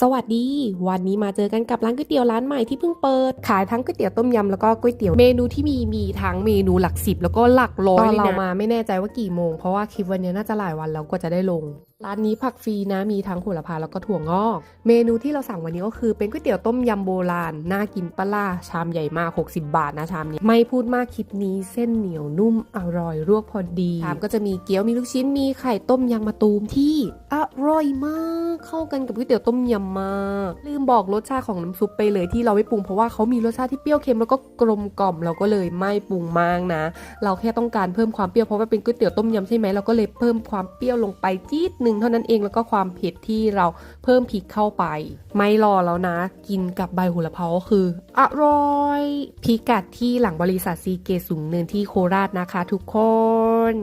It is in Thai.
สวัสดี วันนี้มาเจอกันกับร้านก๋วยเตี๋ยวร้านใหม่ที่เพิ่งเปิด ขายทั้งก๋วยเตี๋ยวต้มยำแล้วก็ก๋วยเตี๋ยวเมนูที่มีมีทั้งเมนูหลักสิบแล้วก็หลักร้อยเลยนะเรามาไม่แน่ใจว่ากี่โมง เพราะว่าคลิปวันนี้น่าจะหลายวันแล้วกว่าจะได้ลง ร้านนี้ผักฟรีนะมีทั้งโหระพาแล้วก็ถั่วงอก เมนูที่เราสั่งวันนี้ก็คือ เป็นก๋วยเตี๋ยวต้มยำโบราณน่ากินปลาชามใหญ่มาก 60 บาทนะชามนี้ ไม่พูดมากคลิปนี้เส้นเหนียวนุ่มอร่อยลวกพอดีชามก็จะมีเกี๊ยวมีลูกชิ้นมีไข่ต้มยางมะตูมที่อร่อยมาก เข้ากันกับก๋วยเตี๋ยวต้มยำมากลืมบอกรสชาติของน้ำซุปไปเลยที่เราไม่ปรุงเพราะว่าเขามีรสชาติที่เปรี้ยวเค็มแล้วก็กลมกล่อมเราก็เลยไม่ปรุงมากนะ เราแค่ต้องการเพิ่มความเปรี้ยวเพราะว่าเป็นก๋วยเตี๋ยวต้มยำใช่ไหมเราก็เลยเพิ่มความเปรี้ยวลงไปจี๊ดหนึ่งเท่านั้นเองแล้วก็ความเผ็ดที่เราเพิ่มพริกเข้าไป ไม่รอแล้วนะ กินกับใบหูระพาก็คือ อร่อยพิกัดที่หลังบริษัทซีเกสูงเนินที่โคราชนะคะทุกคน